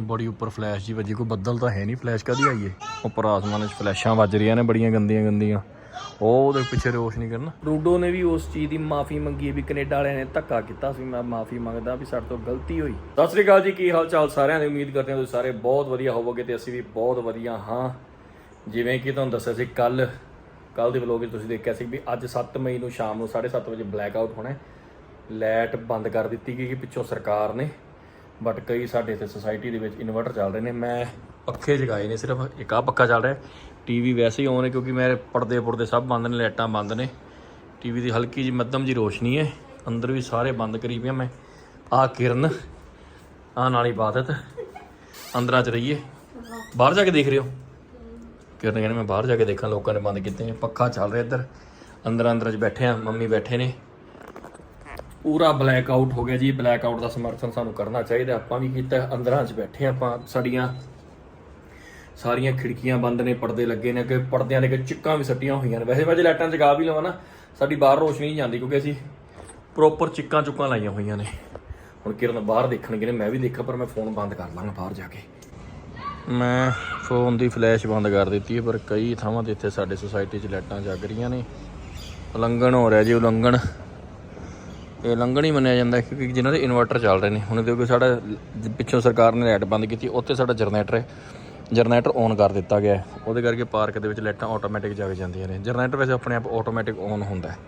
ਬੜੀ ਉੱਪਰ ਫਲੈਸ਼ ਜੀ ਵੱਜੀ, ਕੋਈ ਬੱਦਲ ਤਾਂ ਹੈ ਨਹੀਂ ਫਲੈਸ਼ ਕਦੀ ਆਈ ਏ? ਉੱਪਰ ਆਸਮਾਨ 'ਚ ਫਲੈਸ਼ਾਂ ਵੱਜ ਰਹੀਆਂ ਨੇ ਬੜੀਆਂ ਗੰਦੀਆਂ ਗੰਦੀਆਂ। ਉਹ ਉਹਦੇ ਪਿੱਛੇ ਰੋਸ਼ਨੀ ਕਰਨਾ। ਰੂਡੋ ਨੇ ਵੀ ਉਸ ਚੀਜ਼ ਦੀ ਮਾਫੀ ਮੰਗੀ ਵੀ ਕੈਨੇਡਾ ਵਾਲਿਆਂ ਨੇ ਧੱਕਾ ਕੀਤਾ ਸੀ, ਮੈਂ ਮਾਫੀ ਮੰਗਦਾ ਵੀ ਸਾਡੇ ਤੋਂ ਗਲਤੀ ਹੋਈ। ਸਤਿ ਸ੍ਰੀ ਅਕਾਲ ਜੀ, ਕੀ ਹਾਲ ਚਾਲ ਸਾਰਿਆਂ ਦੀ? ਉਮੀਦ ਕਰਦੇ ਹਾਂ ਤੁਸੀਂ ਸਾਰੇ ਬਹੁਤ ਵਧੀਆ ਹੋਵੋਗੇ ਤੇ ਅਸੀਂ ਵੀ ਬਹੁਤ ਵਧੀਆ ਹਾਂ। ਜਿਵੇਂ ਕਿ ਤੁਹਾਨੂੰ ਦੱਸਿਆ ਸੀ ਕੱਲ ਕੱਲ ਦੇ ਵਲੋਗ ਵਿੱਚ ਤੁਸੀਂ ਦੇਖਿਆ ਸੀ ਵੀ ਅੱਜ 7 ਮਈ ਨੂੰ ਸ਼ਾਮ ਨੂੰ 7:30 ਵਜੇ ਬਲੈਕ ਆਊਟ ਹੋਣਾ ਹੈ। ਲਾਈਟ ਬੰਦ ਕਰ ਦਿੱਤੀ ਗਈ ਕਿ ਪਿੱਛੋਂ ਸਰਕਾਰ ਨੇ। ਬਟ ਕਈ ਸਾਡੇ ਇੱਥੇ ਸੁਸਾਇਟੀ ਦੇ ਵਿੱਚ ਇਨਵਰਟਰ ਚੱਲ ਰਹੇ ਨੇ। ਮੈਂ ਪੱਖੇ ਜਗਾਏ ਨੇ, ਸਿਰਫ ਇੱਕ ਆ ਪੱਖਾ ਚੱਲ ਰਿਹਾ ਟੀਵੀ ਵੈਸੇ ਹੀ ਔਨ ਹੈ ਕਿਉਂਕਿ ਮੇਰੇ ਪਰਦੇ ਪੁਰਦੇ ਸਭ ਬੰਦ ਨੇ, ਲਾਈਟਾਂ ਬੰਦ ਨੇ। ਟੀਵੀ ਦੀ ਹਲਕੀ ਜੀ ਮੱਧਮ ਜੀ ਰੋਸ਼ਨੀ ਹੈ। ਅੰਦਰ ਵੀ ਸਾਰੇ ਬੰਦ ਕਰੀ ਪਿਆ ਮੈਂ। ਆ ਕਿਰਨ ਆ ਨਾਲ ਇਬਾਦਤ ਅੰਦਰਾਂ ਚ ਰਹੀਏ। ਬਾਹਰ ਜਾ ਕੇ ਦੇਖ ਰਹੇ ਹੋ? ਕਿਰਨ ਕਹਿੰਦੇ, ਮੈਂ ਬਾਹਰ ਜਾ ਕੇ ਦੇਖਾਂ, ਲੋਕਾਂ ਨੇ ਬੰਦ ਕੀਤੇ ਪੱਖਾ ਚੱਲ ਰਿਹਾ ਇੱਧਰ। ਅੰਦਰ ਅੰਦਰ ਚ ਬੈਠੇ ਆ ਮੰਮੀ ਬੈਠੇ ਨੇ। ਪੂਰਾ ਬਲੈਕ ਆਊਟ ਹੋ ਗਿਆ ਜੀ। ਬਲੈਕ ਆਊਟ ਦਾ ਸਮਰਥਨ ਸਾਨੂੰ ਕਰਨਾ ਚਾਹੀਦਾ। ਆਪਾਂ ਵੀ ਕੀਤਾ, ਅੰਦਰਾਂ 'ਚ ਬੈਠੇ ਹਾਂ ਆਪਾਂ ਸਾਡੀਆਂ। ਸਾਰੀਆਂ ਖਿੜਕੀਆਂ ਬੰਦ ਨੇ, ਪਰਦੇ ਲੱਗੇ ਨੇ ਕਿ ਪਰਦਿਆਂ ਦੇ ਕਿ ਚਿੱਕਾਂ ਵੀ ਸੱਟੀਆਂ ਹੋਈਆਂ ਨੇ। ਵੈਸੇ ਮੈਂ ਜੇ ਲਾਈਟਾਂ ਜਗਾ ਵੀ ਲਵਾਂ ਨਾ, ਸਾਡੀ ਬਾਹਰ ਰੋਸ਼ਨੀ ਨਹੀਂ ਜਾਂਦੀ, ਕਿਉਂਕਿ ਅਸੀਂ ਪ੍ਰੋਪਰ ਚਿੱਕਾਂ ਚੁੱਕਾਂ ਲਾਈਆਂ ਹੋਈਆਂ ਨੇ। ਹੁਣ ਕਿਰਨ ਬਾਹਰ ਦੇਖਣਗੇ ਨੇ, ਮੈਂ ਵੀ ਦੇਖਾਂ, ਪਰ ਮੈਂ ਫੋਨ ਬੰਦ ਕਰ ਲਾਂਗਾ ਬਾਹਰ ਜਾ ਕੇ। ਮੈਂ ਫੋਨ ਦੀ ਫਲੈਸ਼ ਬੰਦ ਕਰ ਦਿੱਤੀ ਹੈ, ਪਰ ਕਈ ਥਾਵਾਂ ਤੇ ਇੱਥੇ ਸਾਡੇ ਸੁਸਾਇਟੀ 'ਚ ਲਾਈਟਾਂ ਜਗ ਰਹੀਆਂ ਨੇ। ਉਲੰਘਣ ਹੋ ਰਿਹਾ ਜੀ, ਉਲੰਘਣ। ਇਹ ਲੰਘਣ ਹੀ ਮੰਨਿਆ ਜਾਂਦਾ ਕਿਉਂਕਿ ਜਿਨ੍ਹਾਂ ਦੇ ਇਨਵਰਟਰ ਚੱਲ ਰਹੇ ਨੇ। ਹੁਣ ਦੇਖੋ ਸਾਡਾ ਪਿੱਛੋਂ ਸਰਕਾਰ ਨੇ ਲਾਈਟ ਬੰਦ ਕੀਤੀ ਉੱਥੇ ਸਾਡਾ ਜਨਰੇਟਰ ਹੈ। ਜਨਰੇਟਰ ਔਨ ਕਰ ਦਿੱਤਾ ਗਿਆ। ਉਹਦੇ ਕਰਕੇ ਪਾਰਕ ਦੇ ਵਿੱਚ ਲਾਈਟਾਂ ਆਟੋਮੈਟਿਕ ਜਗ ਜਾਂਦੀਆਂ ਨੇ। ਜਨਰੇਟਰ ਵੈਸੇ ਆਪਣੇ ਆਪ ਆਟੋਮੈਟਿਕ ਔਨ ਹੁੰਦਾ ਹੈ।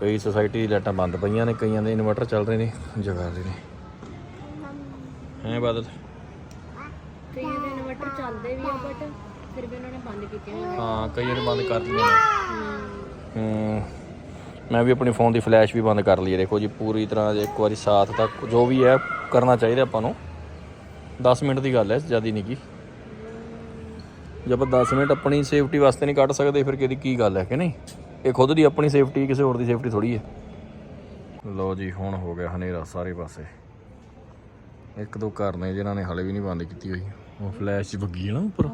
ਕਈ ਸੁਸਾਇਟੀ ਦੀ ਲਾਈਟਾਂ ਬੰਦ ਪਈਆਂ ਨੇ ਕਈਆਂ ਦੇ ਇਨਵਰਟਰ ਚੱਲ ਰਹੇ ਨੇ ਜਗਾ ਰਹੇ ਨੇ। ਹੈ ਬਾਦਲ? ਕਈਆਂ ਦੇ ਇਨਵਰਟਰ ਚੱਲਦੇ ਵੀ ਆ ਬਟ ਫਿਰ ਵੀ ਉਹਨਾਂ ਨੇ ਬੰਦ ਕੀਤੇ ਹਾਂ ਕਈਆਂ ਨੇ ਬੰਦ ਕਰ ਦਿੱਤੀਆਂ ਹੂੰ। ਮੈਂ ਵੀ ਆਪਣੇ ਫੋਨ ਦੀ ਫਲੈਸ਼ ਵੀ ਬੰਦ ਕਰ ਲਈ ਦੇਖੋ ਜੀ, ਪੂਰੀ ਤਰ੍ਹਾਂ ਜੇ ਇੱਕ ਵਾਰੀ ਸਾਥ ਤੱਕ ਜੋ ਵੀ ਹੈ, ਕਰਨਾ ਚਾਹੀਦਾ ਆਪਾਂ ਨੂੰ। 10 ਮਿੰਟ ਦੀ ਗੱਲ ਹੈ, ਜ਼ਿਆਦਾ ਨਹੀਂ ਕੀ ਜੇ ਆਪਾਂ 10 ਮਿੰਟ ਆਪਣੀ ਸੇਫਟੀ ਵਾਸਤੇ ਨਹੀਂ ਕੱਢ ਸਕਦੇ, ਫਿਰ ਕਿਹਦੀ ਕੀ ਗੱਲ ਹੈ ਕਿ ਨਹੀਂ? ਇਹ ਖੁਦ ਦੀ ਆਪਣੀ ਸੇਫਟੀ ਕਿਸੇ ਹੋਰ ਦੀ ਸੇਫਟੀ ਥੋੜੀ ਹੈ। ਲੋ ਜੀ, ਹੁਣ ਹੋ ਗਿਆ ਹਨੇਰਾ ਸਾਰੇ ਪਾਸੇ। ਇੱਕ ਦੋ ਘਰ ਨੇ ਜਿਨ੍ਹਾਂ ਨੇ ਹਲੇ ਵੀ ਨਹੀਂ ਬੰਦ ਕੀਤੀ ਹੋਈ। ਉਹ ਫਲੈਸ਼ ਚ ਵੱਗੀ ਹੈ ਨਾ ਉੱਪਰ।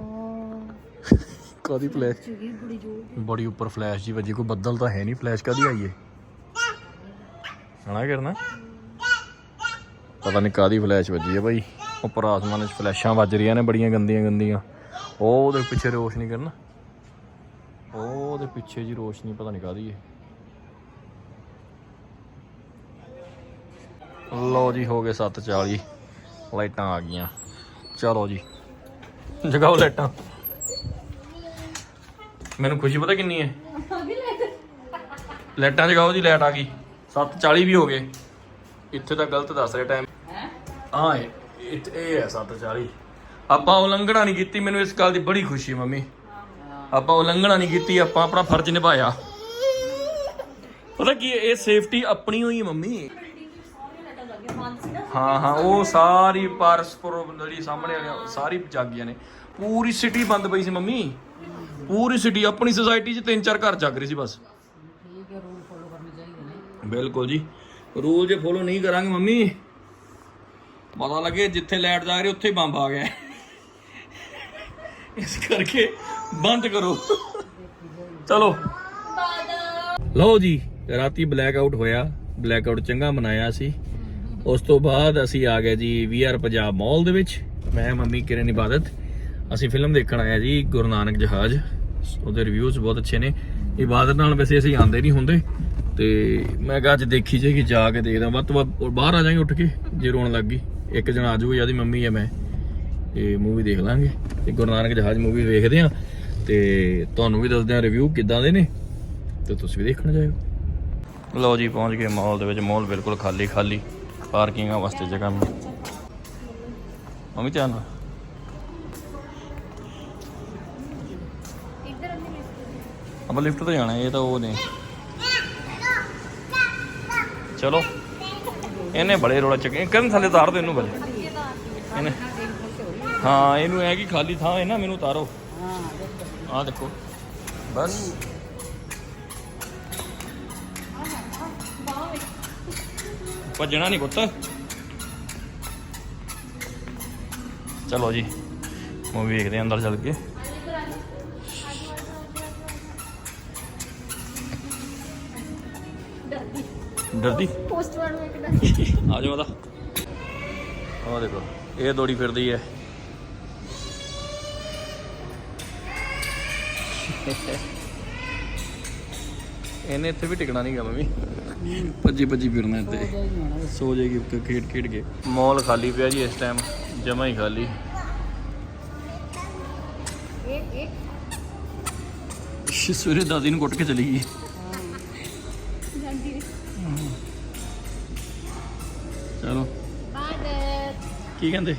ਕਾਦੀ ਫਲੈਸ਼ ਬੜੀ ਉੱਪਰ ਫਲੈਸ਼ ਜੀ, ਵੱਜੀ, ਕੋਈ ਬੱਦਲ ਤਾਂ ਹੈ ਨਹੀਂ ਫਲੈਸ਼ ਕਦੀ ਆਈ ਏ? ਹਣਾ ਕਰਨਾ? ਪਤਾ ਨਹੀਂ ਕਾਦੀ ਫਲੈਸ਼ ਵੱਜੀ ਹੈ ਭਾਈ ਉੱਪਰ ਆਸਮਾਨ 'ਚ ਫਲੈਸ਼ਾਂ ਵੱਜ ਰਹੀਆਂ ਨੇ ਬੜੀਆਂ ਗੰਦੀਆਂ ਗੰਦੀਆਂ। ਉਹ ਉਹਦੇ ਪਿੱਛੇ ਰੋਸ਼ਨੀ ਕਰਨਾ? ਉਹ ਉਹਦੇ ਪਿੱਛੇ ਜੀ ਰੋਸ਼ਨੀ ਪਤਾ ਨਹੀਂ ਕਾਦੀ ਏ। ਲੋ ਜੀ, ਹੋ ਗਏ 7:40 ਲਾਈਟਾਂ ਆ ਗਈਆਂ। ਚਲੋ ਜੀ। ਜਗਾਓ ਲਾਈਟਾਂ। ਮੈਨੂੰ ਖੁਸ਼ੀ ਪਤਾ ਕਿੰਨੀ ਹੈ? ਲਾਈਟਾਂ ਜਗਾਓ ਜੀ ਲਾਈਟ ਆ ਗਈ। 7:40 ਵੀ ਹੋ ਗਏ। ਇੱਥੇ ਤਾਂ ਗਲਤ ਦੱਸ ਰਿਹਾ ਟਾਈਮ ਹਾਂ? ਇਹ ਇਹ- ਹੈ 7:40 ਆਪਾਂ ਉਲੰਘਣਾ ਨਹੀਂ ਕੀਤੀ ਮੈਨੂੰ ਇਸ ਗੱਲ ਦੀ ਬੜੀ ਖੁਸ਼ੀ ਹੈ ਮੰਮੀ। ਆਪਾਂ ਉਲੰਘਣਾ ਨਹੀਂ ਕੀਤੀ ਆਪਾਂ ਆਪਣਾ ਫਰਜ਼ ਨਿਭਾਇਆ। ਪਤਾ ਕੀ ਇਹ ਸੇਫਟੀ ਆਪਣੀ ਹੋਈ ਹੈ ਮੰਮੀ। ਹਾਂ ਹਾਂ ਉਹ ਸਾਰੀ ਪਰਸਪਰ ਜਿਹੜੀ ਸਾਹਮਣੇ ਵਾਲੀ ਸਾਰੀ ਜਾਗ ਗਈਆਂ ਨੇ। ਪੂਰੀ ਸਿਟੀ ਬੰਦ ਪਈ ਸੀ ਮੰਮੀ। ਪੂਰੀ ਸਿਟੀ ਆਪਣੀ ਸੁਸਾਇਟੀ 'ਚ ਤਿੰਨ ਚਾਰ ਘਰ ਜਾਗ ਰਹੇ ਸੀ ਬਸ। ਠੀਕ ਹੈ ਰੂਲ ਫੋਲੋ ਕਰਨੇ ਚਾਹੀਦੇ ਨੇ। ਬਿਲਕੁਲ ਜੀ। ਰੂਲ ਜੇ ਫੋਲੋ ਨਹੀਂ ਕਰਾਂਗੇ ਮੰਮੀ ਪਤਾ ਲੱਗੇ ਜਿੱਥੇ ਲਾਈਟ ਜਾ ਰਹੀ ਉੱਥੇ ਹੀ ਬੰਬ ਆ ਗਿਆ। ਇਸ ਕਰਕੇ ਬੰਦ ਕਰੋ। ਚਲੋ। ਲਓ ਜੀ ਰਾਤੀ ਬਲੈਕ ਆਊਟ ਹੋਇਆ। ਬਲੈਕ ਆਊਟ ਚੰਗਾ ਮਨਾਇਆ ਸੀ। ਉਸ ਤੋਂ ਬਾਅਦ ਅਸੀਂ ਆ ਗਏ ਜੀ ਵੀਆਰ ਪੰਜਾਬ ਮਾਲ ਦੇ ਵਿੱਚ। ਮੈਂ ਮੰਮੀ ਕਿਰਨ ਇਬਾਦਤ। ਅਸੀਂ ਫਿਲਮ ਦੇਖਣ ਆਇਆ ਜੀ ਗੁਰੂ ਨਾਨਕ ਜਹਾਜ਼। ਉਹਦੇ ਰਿਵਿਊਜ਼ ਬਹੁਤ ਅੱਛੇ ਨੇ। ਇਬਾਦਤ ਨਾਲ ਵੈਸੇ ਅਸੀਂ ਆਂਦੇ ਨਹੀਂ ਹੁੰਦੇ। ਤੇ ਮੈਂ ਕਿਹਾ ਅੱਜ ਦੇਖੀ ਜਾਏਗੀ ਜਾ ਕੇ ਦੇਖਦਾ। ਵੱਧ ਤੋਂ ਵੱਧ ਬਾਹਰ ਆ ਜਾਾਂਗੇ ਉੱਠ ਕੇ, ਜੇ ਰੋਣ ਲੱਗ ਗਈ। ਇੱਕ ਜਣਾ ਆ ਜਾਊਗਾ ਜਿਆਦੀ ਮੰਮੀ ਹੈ ਮੈਂ। ਤੇ ਮੂਵੀ ਦੇਖ ਲਾਂਗੇ। ਤੇ ਗੁਰੂ ਨਾਨਕ ਜਹਾਜ਼ ਮੂਵੀ ਵੇਖਦੇ ਆ ਤੇ ਤੁਹਾਨੂੰ ਵੀ ਦੱਸਦੇ ਆ ਰਿਵਿਊ ਕਿੱਦਾਂ ਦੇ ਨੇ। ਤੇ ਤੁਸੀਂ ਵੀ ਦੇਖਣ ਜਾਇਓ। ਲਓ ਜੀ, ਪਹੁੰਚ ਗਏ ਮਾਲ ਦੇ ਵਿੱਚ। ਮਾਲ ਬਿਲਕੁਲ ਖਾਲੀ ਖਾਲੀ ਪਾਰਕਿੰਗਾਂ ਵਾਸਤੇ ਜਗ੍ਹਾ ਨਹੀਂ ਮੰਮੀ ਧਿਆਨ ਨਾਲ। ਆਪਾਂ ਲਿਫਟ ਤੇ ਜਾਣਾ, ਇਹ ਤਾਂ ਉਹ ਨੇ। ਚਲੋ। ਇਹਨੇ ਬੜੇ ਰੋਲਾ ਚੱਕੇ। ਕਰਨ ਥੱਲੇ ਤਾਰ ਦੋ ਇਹਨੂੰ ਬਲੇ ਇਹਨੇ ਹਾਂ, ਇਹਨੂੰ ਐ ਕਿ ਖਾਲੀ ਥਾਂ ਹੈ ਨਾ, ਮੈਨੂੰ ਉਤਾਰੋ ਆਹ ਦੇਖੋ। ਬਸ। ਭੱਜਣਾ ਨਹੀਂ ਪੁੱਤ। ਚਲੋ ਜੀ। ਮੂਵੀ ਵੇਖਦੇ ਹਾਂ ਅੰਦਰ ਚੱਲ ਕੇ। ਡਰਦੀ ਪੋਸਟ ਵਾਰ ਨੂੰ ਇੱਕ ਡਰ ਆ ਜਾਓ ਉਹਦਾ। ਆਹ ਦੇਖੋ ਇਹ ਦੌੜੀ ਫਿਰਦੀ ਹੈ। ਇਹਨੇ ਇੱਥੇ ਵੀ ਟਿਕਣਾ ਨਹੀਂਗਾ ਮੰਮੀ ਭੱਜੀ ਭੱਜੀ ਫਿਰਨਾ ਇੱਥੇ। ਸੋ ਜਾਏਗੀ ਖੇਡ ਖੇਡ ਕੇ। ਮਾਲ ਖਾਲੀ ਪਿਆ ਜੀ ਇਸ ਟਾਈਮ ਜਮਾ ਹੀ ਖਾਲੀ। ਇਹ ਇਹ। ਸਵੇਰੇ ਦਾਦੀ ਨੂੰ ਕੁੱਟ ਕੇ ਚਲੀ ਗਈ। ਜਾਂਦੀ ਚਲੋ। ਬਾਦ ਕੀ ਕਹਿੰਦੇ?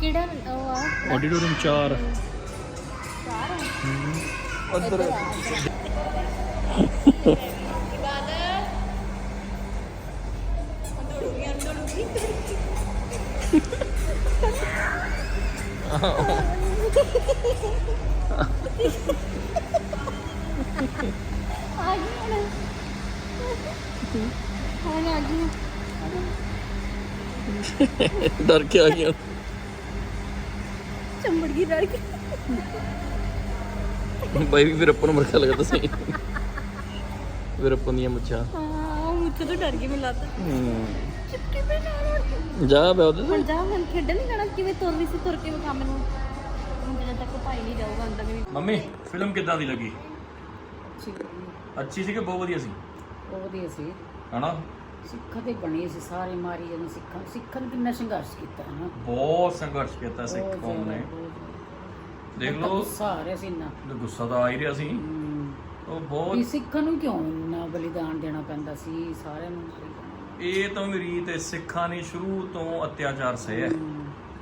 ਕਿਹੜਾ ਉਹ ਆ? ਆਡੀਟੋਰੀਅਮ 4 ਉੱਧਰ। ਆ ਗਈ ਹੁਣ ਹੁਣ ਆ ਗਈ ਡਰ ਕੇ ਆ ਗਿਆ ਚੰਬੜ ਗਈ ਡਰ ਕੇ। ਬਾਈ ਵੀ ਫਿਰ ਆਪਾਂ ਨੂੰ ਮਰਖਾ ਲੱਗਦਾ ਸੀ ਫਿਰ ਆਪਾਂ ਦੀਆਂ ਮੁੱਛਾਂ। ਹਾਂ ਮੁੱਛ ਤੋਂ ਡਰ ਗਈ ਮੈਨੂੰ ਲੱਗਦਾ। ਹੂੰ। ਚੁੱਕੀ ਪਈ ਨਾਲ ਜਾ ਬੈ ਉਹਦੇ ਹੁਣ ਜਾ ਹੁਣ ਖੇਡਣ ਨਹੀਂ ਜਾਣਾ ਕਿਵੇਂ ਤੁਰ ਰਹੀ ਸੀ ਤੁਰ ਕੇ ਵਿਖਾ ਮੈਨੂੰ। ਜਦੋਂ ਤੱਕ ਭਾਈ ਨਹੀਂ ਜਾਊਗਾ ਅੰਦਰ ਵੀ ਮੰਮੀ ਫਿਲਮ ਕਿੱਦਾਂ ਦੀ ਲੱਗੀ? ਠੀਕ ਅੱਛੀ ਸੀ ਕਿ ਬਹੁਤ ਵਧੀਆ ਸੀ? ਉਹ ਵਧੀਆ ਸੀ। ਹਨਾ? ਸਿੱਖਾਂ ਤੇ ਬਣੀ ਸੀ ਸਾਰੇ ਮਾਰੀ ਜਾਂਦੇ ਸਿੱਖਾਂ ਸਿੱਖਾਂ ਨੇ ਕਿੰਨਾ ਸੰਘਰਸ਼ ਕੀਤਾ ਹੈ ਨਾ। ਬਹੁਤ ਸੰਘਰਸ਼ ਕੀਤਾ ਸਿੱਖ ਬਹੁਤ ਕੌਮ ਨੇ। ਜ਼ਿਆਦਾ, ਬਹੁਤ ਜ਼ਿਆਦਾ। ਦੇਖ ਤਾਂ ਲਓ। ਗੁੱਸਾ ਆ ਰਿਹਾ ਸੀ ਇੰਨਾ। ਗੁੱਸਾ ਤਾਂ ਆ ਹੀ ਰਿਹਾ ਸੀ। ਹਮ, ਉਹ ਵੀ ਬਹੁਤ ਸਿੱਖਾਂ ਨੂੰ ਕਿਉਂ ਇੰਨਾ ਬਲੀਦਾਨ ਦੇਣਾ ਪੈਂਦਾ ਸੀ? ਸਾਰਿਆਂ ਨੂੰ ਮਾਰੀ ਜਾਣਾ। ਇਹ ਤਾਂ ਮੇਰੀ ਤੇ ਸਿੱਖਾਂ ਨੇ ਸ਼ੁਰੂ ਤੋਂ ਅਤਿਆਚਾਰ ਸਹਿ ਹੈ।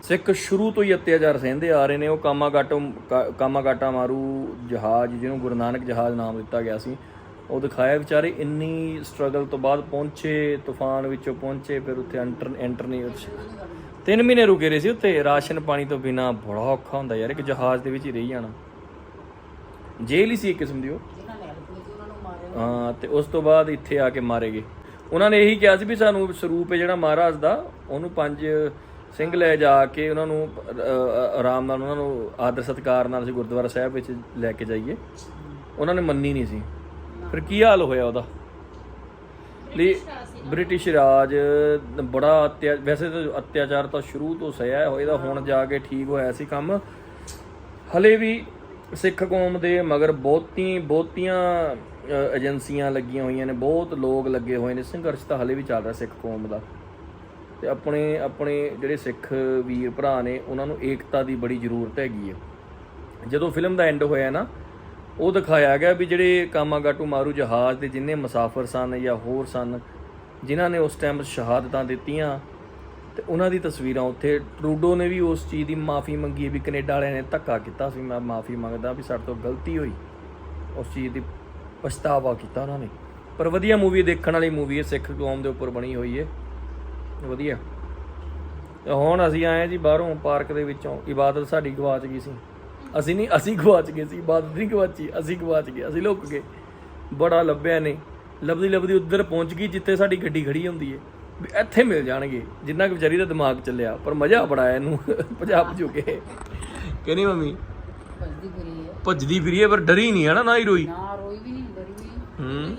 ਸਿੱਖ ਸ਼ੁਰੂ ਤੋਂ ਹੀ ਅਤਿਆਚਾਰ ਸਹਿੰਦੇ ਆ ਰਹੇ ਨੇ। ਉਹ ਕਾਮਾਗਾਟੋ ਕਾ- ਕਾਮਾਗਾਟਾ ਮਾਰੂ ਜਹਾਜ਼ ਜਿਹਨੂੰ ਗੁਰੂ ਨਾਨਕ ਜਹਾਜ਼ ਨਾਮ ਦਿੱਤਾ ਗਿਆ ਸੀ। ਉਹ ਦਿਖਾਇਆ ਵਿਚਾਰੇ ਇੰਨੀ ਸਟਰਗਲ ਤੋਂ ਬਾਅਦ ਪਹੁੰਚੇ, ਤੂਫਾਨ ਵਿੱਚੋਂ ਪਹੁੰਚੇ, ਫਿਰ ਉੱਥੇ ਐਂਟਰ ਐਂਟਰ ਨਹੀਂ ਉਹ ਤਿੰਨ ਮਹੀਨੇ ਰੁਕੇ ਰਹੇ ਸੀ ਉੱਥੇ, ਰਾਸ਼ਨ ਪਾਣੀ ਤੋਂ ਬਿਨਾ ਬੜਾ ਔਖਾ ਹੁੰਦਾ ਯਾਰ, ਇੱਕ ਜਹਾਜ਼ ਦੇ ਵਿੱਚ ਹੀ ਰਹੀ ਜਾਣਾ ਜੇਲ੍ਹ ਹੀ ਸੀ ਇੱਕ ਕਿਸਮ ਦੀ ਉਹ। ਹਾਂ, ਤੇ ਉਸ ਤੋਂ ਬਾਅਦ ਇੱਥੇ ਆ ਕੇ ਮਾਰੇ ਗਏ। ਉਹਨਾਂ ਨੇ ਇਹੀ ਕਿਹਾ ਸੀ ਵੀ ਸਾਨੂੰ ਸਰੂਪ ਹੈ ਜਿਹੜਾ ਮਹਾਰਾਜ ਦਾ, ਉਹਨੂੰ ਪੰਜ ਸਿੰਘ ਲੈ ਜਾ ਕੇ ਉਹਨਾਂ ਨੂੰ ਆਰਾਮ ਨਾਲ ਉਹਨਾਂ ਨੂੰ ਆਦਰ ਸਤਿਕਾਰ ਨਾਲ ਅਸੀਂ ਗੁਰਦੁਆਰਾ ਸਾਹਿਬ ਵਿੱਚ ਲੈ ਕੇ ਜਾਈਏ। ਉਹਨਾਂ ਨੇ ਮੰਨੀ ਨਹੀਂ ਸੀ। ਫਿਰ ਕੀ ਹਾਲ ਹੋਇਆ ਉਹਦਾ? ਲਈ ਬ੍ਰਿਟਿਸ਼ ਰਾਜ ਬੜਾ ਅਤਿਆ ਵੈਸੇ ਤਾਂ ਅਤਿਆਚਾਰ ਤਾਂ ਸ਼ੁਰੂ ਤੋਂ ਸਹਿਆ ਹੋਇਆ ਇਹਦਾ ਹੁਣ ਜਾ ਕੇ ਠੀਕ ਹੋਇਆ ਸੀ ਕੰਮ। ਹਲੇ ਵੀ ਸਿੱਖ ਕੌਮ ਦੇ ਮਗਰ ਬਹੁਤੀ ਬਹੁਤੀਆਂ ਏਜੰਸੀਆਂ ਲੱਗੀਆਂ ਹੋਈਆਂ ਨੇ ਬਹੁਤ ਲੋਕ ਲੱਗੇ ਹੋਏ ਨੇ ਸੰਘਰਸ਼ ਤਾਂ ਹਲੇ ਵੀ ਚੱਲ ਰਿਹਾ ਸਿੱਖ ਕੌਮ ਦਾ। ਤੇ ਆਪਣੇ ਆਪਣੇ ਜਿਹੜੇ ਸਿੱਖ ਵੀਰ ਭਰਾ ਨੇ ਉਹਨਾਂ ਨੂੰ ਏਕਤਾ ਦੀ ਬੜੀ ਜ਼ਰੂਰਤ ਹੈਗੀ ਹੈ ਜਦੋਂ ਫਿਲਮ ਦਾ ਐਂਡ ਹੋਇਆ ਨਾ ਉਹ ਦਿਖਾਇਆ ਗਿਆ ਵੀ ਜਿਹੜੇ ਕਾਮਾਗਾਟੂ ਮਾਰੂ ਜਹਾਜ਼ ਦੇ ਜਿੰਨੇ ਮੁਸਾਫਰ ਸਨ ਜਾਂ ਹੋਰ ਸਨ, ਜਿਨ੍ਹਾਂ ਨੇ ਉਸ ਟਾਈਮ ਸ਼ਹਾਦਤਾਂ ਦਿੱਤੀਆਂ ਤੇ ਉਹਨਾਂ ਦੀ ਤਸਵੀਰਾਂ ਉੱਥੇ। ਟਰੂਡੋ ਨੇ ਵੀ ਉਸ ਚੀਜ਼ ਦੀ ਮਾਫੀ ਮੰਗੀ ਹੈ ਵੀ ਕੈਨੇਡਾ ਵਾਲਿਆਂ ਨੇ ਧੱਕਾ ਕੀਤਾ ਸੀ, ਮੈਂ ਮਾਫੀ ਮੰਗਦਾ ਵੀ ਸਾਡੇ ਤੋਂ ਗਲਤੀ ਹੋਈ। ਉਸ ਚੀਜ਼ ਦੀ ਪਛਤਾਵਾ ਕੀਤਾ ਉਹਨਾਂ ਨੇ। ਪਰ ਵਧੀਆ ਮੂਵੀ ਦੇਖਣ ਵਾਲੀ ਮੂਵੀ ਹੈ, ਸਿੱਖ ਕੌਮ ਦੇ ਉੱਪਰ ਬਣੀ ਹੋਈ ਹੈ। ਵਧੀਆ। ਤੇ ਹੁਣ ਅਸੀਂ ਆਏ ਜੀ ਬਾਹਰੋਂ ਪਾਰਕ ਦੇ ਵਿੱਚੋਂ। ਇਬਾਦਤ ਸਾਡੀ ਗਵਾਚ ਗਈ ਸੀ। ਅਸੀਂ ਨਹੀਂ ਅਸੀਂ ਗਵਾਚ ਗਏ ਸੀ ਇਬਾਦਤ ਨਹੀਂ ਗਵਾਚੀ ਅਸੀਂ ਗਵਾਚ ਗਏ ਅਸੀਂ ਲੁੱਕ ਗਏ। ਬੜਾ ਲੱਭਿਆ ਨੇ ਲੱਭਦੀ ਲੱਭਦੀ ਉੱਧਰ ਪਹੁੰਚ ਗਈ ਜਿੱਥੇ ਸਾਡੀ ਗੱਡੀ ਖੜੀ ਹੁੰਦੀ ਹੈ ਵੀ ਇੱਥੇ ਮਿਲ ਜਾਣਗੇ। ਜਿੰਨਾ ਕਿ ਵਿਚਾਰੀ ਦਾ ਦਿਮਾਗ ਚੱਲਿਆ ਪਰ ਮਜ਼ਾ ਬੜਾ ਆਇਆ ਇਹਨੂੰ। ਪੰਜਾਬ ਚੁੱਕੇ ਕਹਿੰਦੀ ਮੰਮੀ? ਭੱਜਦੀ ਫਿਰੀ ਹੈ ਭੱਜਦੀ ਫਿਰੀ ਹੈ ਪਰ ਡਰੀ ਨਹੀਂ ਹੈ ਨਾ ਨਾ ਹੀ ਰੋਈ। ਨਾ ਰੋਈ ਵੀ ਨਹੀਂ ਡਰੀ ਵੀ ਨਹੀਂ। ਹੂੰ।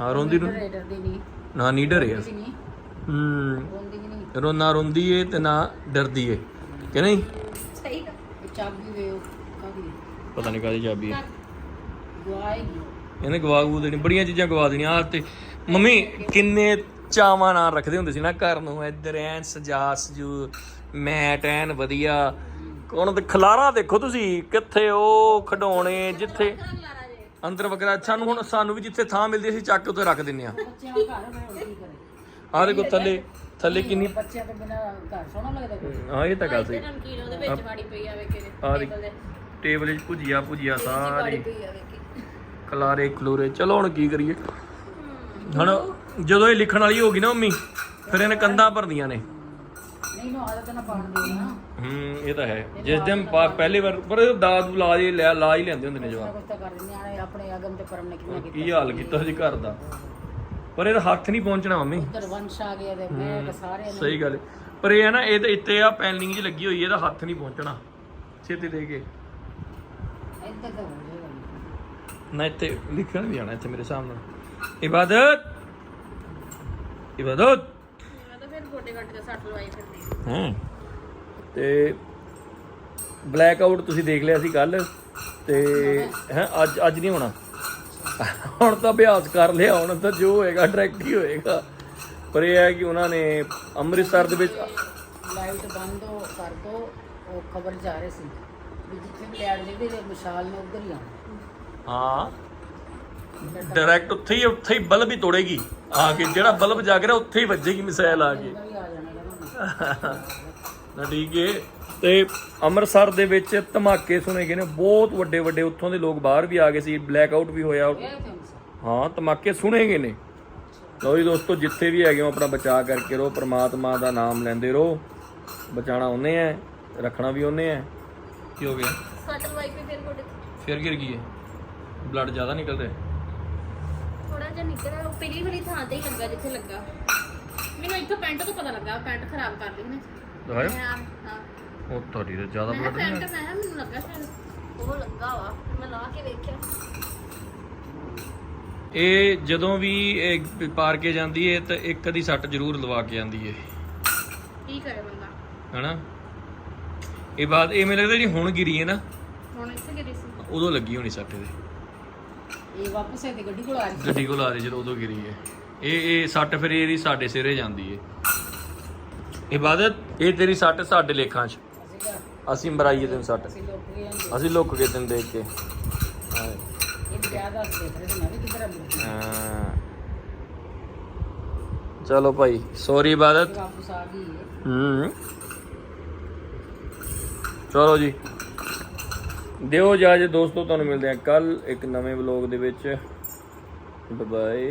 ਹਾਂ ਰੋਂਦੀ ਨੂੰ ਡਰਦੀ ਨਹੀਂ। ਨਾ ਨਹੀਂ ਡਰੇ ਹੂੰ। ਰੋਂਦੀ ਵੀ ਨਹੀਂ। ਰੋਣਾ ਰੋਂਦੀ ਏ ਤੇ ਨਾ ਡਰਦੀ ਏ। ਕਿ ਨਹੀਂ? ਸਹੀ ਚਾਬੀ ਵੇ ਉਹ ਕਾਹਦੀ ਪਤਾ ਨਹੀਂ ਕਾਹਦੀ ਚਾਬੀ ਹੈ ਗਵਾਏਗੀ ਇਹਨੇ ਗਵਾ ਗੂ ਦੇਣੀ ਬੜੀਆਂ ਚੀਜ਼ਾਂ ਗਵਾ ਦੇਣੀਆਂ। ਆਹ ਤੇ ਮੰਮੀ ਕਿੰਨੇ ਚਾਵਾਂ ਨਾਲ ਰੱਖਦੇ ਹੁੰਦੇ ਸੀ ਨਾ ਘਰ ਨੂੰ। ਇੱਧਰ ਐਨ ਸਜਾ ਸਜੂ ਮੈਟ ਐਨ ਵਧੀਆ। ਕੋਣ ਤੇ ਖਲਾਰਾ ਦੇਖੋ ਤੁਸੀਂ ਕਿੱਥੇ ਉਹ ਖਡਾਉਣੇ ਜਿੱਥੇ ਅੰਦਰ ਵਗੈਰਾ। ਸਾਨੂੰ ਹੁਣ ਸਾਨੂੰ ਵੀ ਜਿੱਥੇ ਥਾਂ ਮਿਲਦੀ ਅਸੀਂ ਚੱਕ ਕੇ ਉੱਤੇ ਰੱਖ ਦਿੰਨੇ ਆ ਬੱਚਿਆਂ ਦਾ ਘਰ ਮੈਂ ਹੁਣ ਕੀ ਕਰੇ। ਆਹ ਦੇਖੋ ਥੱਲੇ ਥੱਲੇ ਕਿੰਨੀ ਬੱਚਿਆਂ ਤੋਂ ਬਿਨਾ ਘਰ ਸੋਹਣਾ ਲੱਗਦਾ ਹਾਂ ਇਹ ਤਾਂ ਗੱਲ ਸਹੀ। ਨਮਕੀਨ ਉਹਦੇ ਵਿੱਚ ਵਾੜੀ ਪਈ ਆਵੇ ਕਿਤੇ ਆਹ ਦੇਖ। ਟੇਬਲ 'ਚ ਭੁਜੀਆ ਭੁਜੀਆ ਸਾਰੀ ਪਈ ਆਵੇ ਕਿ ਖਲਾਰੇ ਚਲੋ ਹੁਣ ਕੀ ਕਰੀਏ? ਹੁਣ ਜਦੋਂ ਇਹ ਲਿਖਣ ਵਾਲੀ ਹੋ ਗਈ ਨਾ ਮੰਮੀ ਫਿਰ ਇਹਨੇ ਕੰਧਾਂ ਭਰਦੀਆਂ ਨੇ। ਨਹੀਂ ਨੂੰ ਆਦਤ ਨਾ ਪਾਉਣ ਦੀ ਨਾ। ਹੂੰ ਇਹ ਤਾਂ ਹੈ। ਜਿਸ ਦਿਨ ਪਹਿਲੀ ਵਾਰ ਪਰ ਇਹ ਦਾਦ ਲਾ ਲਿਆ ਲਾ ਹੀ ਲੈਂਦੇ ਹੁੰਦੇ ਨੇ ਆਪਣੇ ਤੇ ਕਿੰਨਾ ਕੀਤਾ। ਕੀ ਹਾਲ ਕੀਤਾ ਸੀ ਘਰ ਦਾ। ਪਰ ਇਹਦਾ ਹੱਥ ਨਹੀਂ ਪਹੁੰਚਣਾ ਮੰਮੀ। ਉਧਰ ਵੰਸ਼ ਆ ਗਿਆ ਤੇ ਮੈਂ ਤਾਂ ਸਾਰੇ ਨੇ। ਸਹੀ ਗੱਲ। ਪਰ ਇਹ ਹੈ ਨਾ ਇਹ ਤਾਂ ਇੱਥੇ ਆ ਪੈਨਲਿੰਗ ਜੀ ਲੱਗੀ ਹੋਈ ਹੈ ਇਹਦਾ ਹੱਥ ਨਹੀਂ ਪਹੁੰਚਣਾ। ਛੇਤੀ ਦੇ ਕੇ। ਤਾਂ ਹੋ ਜਾਏਗਾ ਨਾ ਇੱਥੇ ਲਿਖਣ ਵੀ ਆਣਾ ਇੱਥੇ ਮੇਰੇ ਸਾਹਮਣੇ। ਇਬਾਦਤ। ਇਬਾਦਤ। ਮੈਂ ਤਾਂ ਫਿਰ ਗੋਡੇ ਕੱਟ ਕੇ ਸੱਟ ਲਵਾਈ ਫਿਰਦੀ ਹਾਂ। ਤੇ ਬਲੈਕ ਆਊਟ ਤੁਸੀਂ ਦੇਖ ਲਿਆ ਸੀ ਕੱਲ ਤੇ ਹੈ ਅੱਜ ਅੱਜ ਨਹੀਂ ਹੋਣਾ। ਹੁਣ ਤਾਂ ਅਭਿਆਸ ਕਰ ਲਿਆ ਹੁਣ ਤਾਂ ਜੋ ਹੋਏਗਾ ਡਾਇਰੈਕਟ ਹੀ ਹੋਏਗਾ। ਪਰ ਇਹ ਹੈ ਕਿ ਉਹਨਾਂ ਨੇ ਅੰਮ੍ਰਿਤਸਰ ਦੇ ਵਿੱਚ ਲਾਈਟ ਬੰਦ ਹੋ ਕਰ ਦੋ ਉਹ ਖਬਰ ਜਾ ਰਹੇ ਸੀ। ਵੀ ਜਿੱਥੇ ਵੀ ਲੈਟ ਜਿਹੜੀ ਤੇ ਮਸ਼ਾਲ ਨੇ ਉੱਧਰ ਹੀ ਆਉਣਾ। ਹਾਂ। ਡਾਇਰੈਕਟ ਉੱਥੇ ਹੀ ਉੱਥੇ ਹੀ ਬਲਬ ਹੀ ਤੋੜੇਗੀ। ਆ ਕੇ ਜਿਹੜਾ ਬਲਬ ਜਗ ਰਿਹਾ ਉੱਥੇ ਹੀ ਵੱਜੇਗੀ ਮਿਸਾਈਲ ਆ ਕੇ। ਉੱਧਰ ਹੀ ਆ ਜਾਣਾ ਕਹਿੰਦਾ ਨਾ ਠੀਕ ਏ। ਤੇ ਅੰਮ੍ਰਿਤਸਰ ਦੇ ਵਿੱਚ ਧਮਾਕੇ ਸੁਣੇ ਗਏ ਨੇ ਬਹੁਤ ਵੱਡੇ ਵੱਡੇ ਉੱਥੋਂ ਦੇ ਲੋਕ ਬਾਹਰ ਵੀ ਆ ਗਏ ਸੀ ਬਲੈਕ ਆਊਟ ਵੀ ਹੋਇਆ। ਇਹ। ਹਾਂ ਧਮਾਕੇ ਸੁਣੇ ਗਏ ਨੇ। ਲਓ ਜੀ ਦੋਸਤੋ ਜਿੱਥੇ ਵੀ ਹੈਗੇ ਹੋ ਆਪਣਾ ਬਚਾਅ ਕਰਕੇ ਰਹੋ ਪ੍ਰਮਾਤਮਾ ਦਾ ਨਾਮ ਲੈਂਦੇ ਰਹੋ। ਬਚਾਣਾ ਉਹਨੇ ਹੈ ਰੱਖਣਾ ਵੀ ਉਹਨੇ ਹੈ। ਕੀ ਹੋ ਗਿਆ? ਸੱਟ ਲਵਾਈ ਪਈ ਫਿਰ ਗੋਡੇ ਫਿਰ ਗਿਰ ਗਈ ਹੈ ਬਲੱਡ ਜ਼ਿਆਦਾ ਨਿਕਲ ਰਿਹਾ ਥੋੜਾ ਜਿਹਾ ਨਿਕਲਿਆ ਉਹ ਪਹਿਲੀ ਵਾਲੀ ਥਾਂ ਤੇ ਹੀ ਲੱਗਾ ਜਿੱਥੇ ਲੱਗਾ। ਮੈਨੂੰ ਇੱਥੋਂ ਪੈਂਟ ਤੋਂ ਪਤਾ ਲੱਗਾ ਪੈਂਟ ਖਰਾਬ ਕਰ ਲਈ ਨੇ ਦਿਖਾਇਓ। ਮੈਂ ਹਾਂ। ਉਹ ਤੁਹਾਡੀ ਤੇ ਜ਼ਿਆਦਾ ਮੈਂ ਬਲੱਡ ਪੈਂਟ ਨਹੀਂ ਮੈਂ ਕਿਹਾ ਮੈਨੂੰ ਲੱਗਾ ਸ਼ਾਇਦ। ਉਹ ਲੱਗਾ ਵਾ ਮੈਂ ਲਾ ਕੇ ਵੇਖਿਆ। ਇਹ ਜਦੋਂ ਵੀ ਇਹ ਪਾਰ ਕੇ ਜਾਂਦੀ ਹੈ ਤਾਂ ਇੱਕ ਦੀ ਸੱਟ ਜ਼ਰੂਰ ਲਵਾ ਕੇ ਜਾਂਦੀ ਹੈ ਕੀ ਕਰੇ ਬੰਦਾ? ਹਨਾ? ਇਹ ਬਾਤ ਇਹ ਮੈਨੂੰ ਲੱਗਦਾ ਜਿਹੜੀ ਹੁਣ ਗਿਰੀ ਹੈ ਨਾ ਹੁਣ ਇੱਥੇ ਗਿਰੀ ਸੀ। ਉਦੋਂ ਲੱਗੀ ਹੋਣੀ ਸੱਟ ਇਹਦੇ। ਇਹ ਵਾਪਸ ਇਹ ਤੇ ਗੱਡੀ ਕੋਲ ਆ ਰਹੀ ਗੱਡੀ ਕੋਲ ਆ ਰਹੀ ਜਦੋਂ ਉਦੋਂ ਗਿਰੀ ਹੈ। ਇਹ ਇਹ ਸੱਟ ਫਿਰ ਇਹਦੀ ਸਾਡੇ ਸਿਰੇ ਜਾਂਦੀ ਹੈ। ਇਬਾਦਤ ਇਹ ਤੇਰੀ ਸੱਟ ਸਾਡੇ ਲੇਖਾਂ 'ਚ। ਅਸੀਂ ਮਰਾਈਏ ਤੈਨੂੰ ਸੱਟ। ਅਸੀਂ ਲੋਕ ਗਏ ਹਾਂ ਅਸੀਂ ਲੁੱਕ ਗਏ ਤੈਨੂੰ ਦੇਖ ਕੇ। ਹਾਂ। ਇਹ ਜ਼ਿਆਦਾ ਦੇਖ ਰਹੇ ਸੀ ਮੈਂ ਵੀ ਕਿਧਰ ਆ ਗਈ। ਹਾਂ। ਚਲੋ ਭਾਈ ਸੌਰੀ ਇਬਾਦਤ ਵਾਪਸ ਆ ਗਈ ਇਹ। ਹੂੰ। ਚਲੋ ਜੀ। ਦਿਓ ਇਜਾਜ਼ਤ ਦੋਸਤੋ, ਤੁਹਾਨੂੰ ਮਿਲਦੇ ਆ ਕੱਲ ਇੱਕ ਨਵੇਂ ਵਲੌਗ ਦੇ ਵਿੱਚ। ਬਾਏ